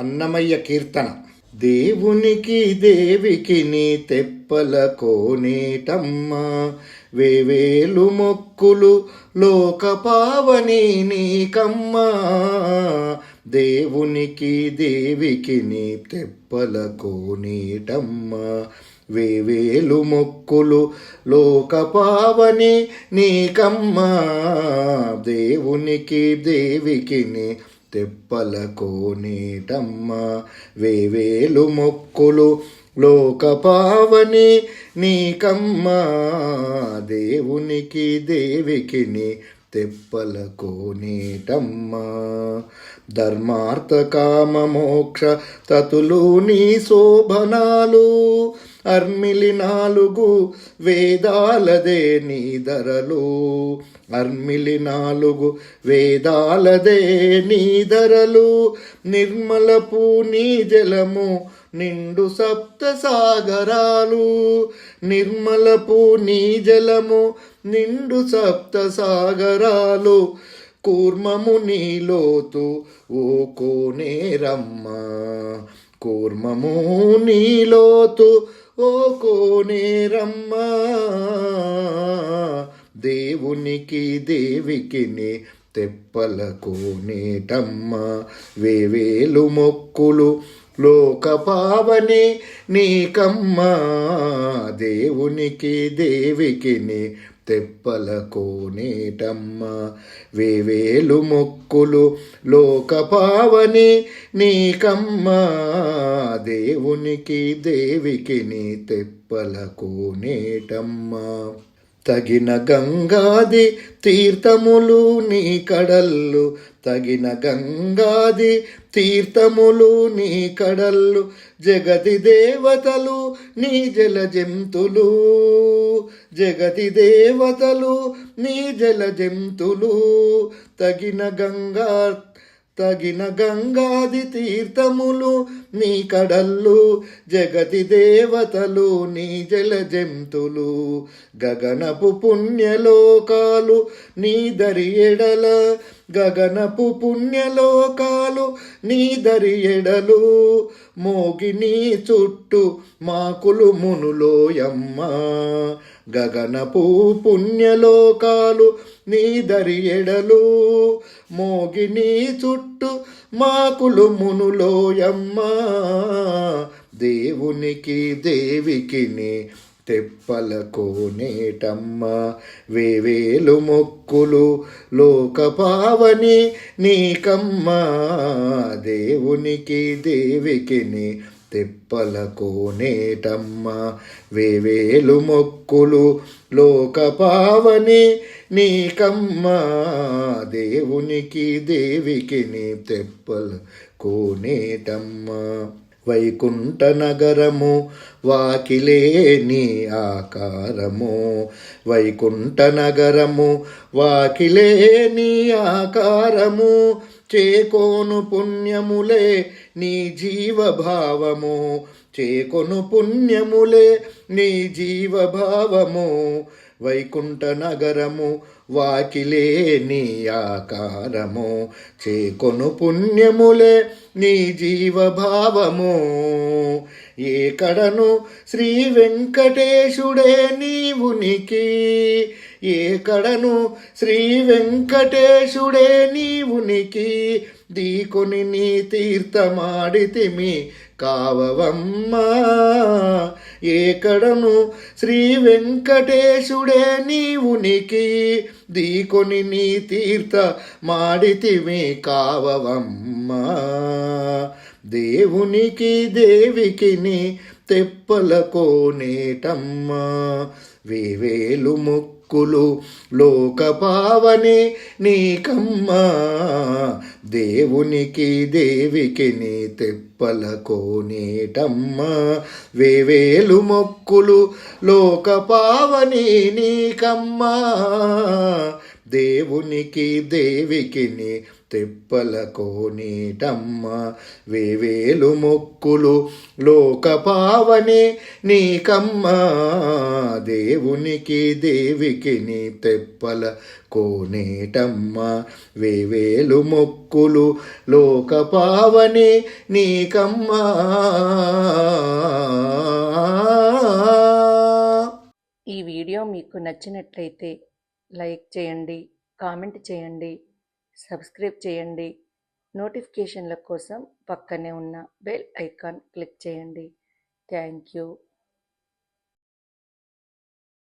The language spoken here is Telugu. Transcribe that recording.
అన్నమయ్య కీర్తన. దేవునికి దేవికి నీ తెప్పల కోనేటమ్మా వేవేలు మొక్కులు లోక పావని దేవునికి దేవికి నీ తెప్పల కోనేటమ్మా వేవేలు మొక్కులు లోక పావని దేవునికి దేవికి నీ తెప్పల కోనేటమ్మ వేవేలు మొక్కులు లోక పావని నీకమ్మ. దేవునికి దేవికిని తెప్పల నీటమ్మా. ధర్మార్థ కామ మోక్ష తతులు నీ శోభనాలు. అర్మిలి నాలుగు వేదాలదే నీ ధరలు. అర్మిలి నాలుగు వేదాలదే నీ ధరలు. నిర్మలపు నీ జలము నిండు సప్త సాగరాలు నిర్మలపు నీ జలము నిండు సప్త సాగరాలు కూర్మము నీలోతు. ఓ కోనేరమ్మ కూర్మము నీలోతు. ఓ కోనేరమ్మ దేవునికి దేవికిని తెప్పల కోనేటమ్మ. వేవేలు మొక్కులు లోక పావని నీకమ్మ. దేవునికి దేవికిని నీ తెప్పల కోనేటమ్మ వేవేలు మొక్కులు లోక పావని నీకమ్మ. దేవునికి దేవికి నీ తెప్పల కోనేటమ్మ తగిన గంగాది తీర్థములు నీ కడల్లు. తగిన గంగాది తీర్థములు నీ కడల్లు. జగతి దేవతలు నీ జల జంతులు. జగతి దేవతలు నీ జల జంతులు. తగిన గంగా తగిన గంగాది తీర్థములు నీ కడల్లు జగతి దేవతలు నీ జల జంతులు. గగనపు పుణ్యలోకాలు నీ దరి ఎడల గగనపు పుణ్యలోకాలు నీ దరి ఎడలు మోగి నీ చుట్టూ మాకులు మునులోయమ్మ గగనపు పుణ్యలోకాలు నీ దరి ఎడలు మోగి నీ చుట్టూ మాకులు మునులోయమ్మ దేవునికి దేవికిని తెప్పల కోనేటమ్మ వేవేలు మొక్కులు లోక పావని నీకమ్మ దేవునికి దేవికిని తెప్పల కోనేటమ్మ వేవేలు మొక్కులు లోక పావని నీకమ్మ దేవునికి దేవికిని తెప్పల కోనేటమ్మ వైకుంఠ నగరము ఆకారము. వైకుంఠ నగరము ఆకారము. చేకోను పుణ్యములే నీ జీవభావము. చేకొను పుణ్యములే నీ జీవభావము. వైకుంఠ నగరము వాకిలే నీ ఆకారము. చేకొను పుణ్యములే నీ జీవభావము. ఏ కడను శ్రీ వెంకటేశుడే నీవునికి ఏ కడను శ్రీ వెంకటేశుడే నీవునికి దీకొని నీ తీర్థమాడితిమి కావవమ్మా ఏకడను శ్రీ వెంకటేశుడే నీవునికి దీకొని నీ తీర్థ మాడితిమి కావవమ్మా. దేవునికి దేవికి నీ తెప్పల కోనేటమ్మ వేవేలు ముక్కులు లోక పావని నీకమ్మా. దేవునికి దేవికి నీ తెప్పల కోనేటమ్మా. వేవేలు మొక్కులు లోక పావని దేవునికి దేవికిని తెప్పల కోనేటమ్మ వేవేలు మొక్కులు లోక పావని నీకమ్మ. దేవునికి దేవికిని తెప్పల కోనేటమ్మ వేవేలు మొక్కులు లోక పావని నీకమ్మ. ఈ వీడియో మీకు నచ్చినట్లయితే లైక్ చేయండి కామెంట్ చేయండి సబ్స్క్రైబ్ చేయండి. నోటిఫికేషన్ల కోసం పక్కనే ఉన్న బెల్ ఐకాన్ క్లిక్ చేయండి. Thank you.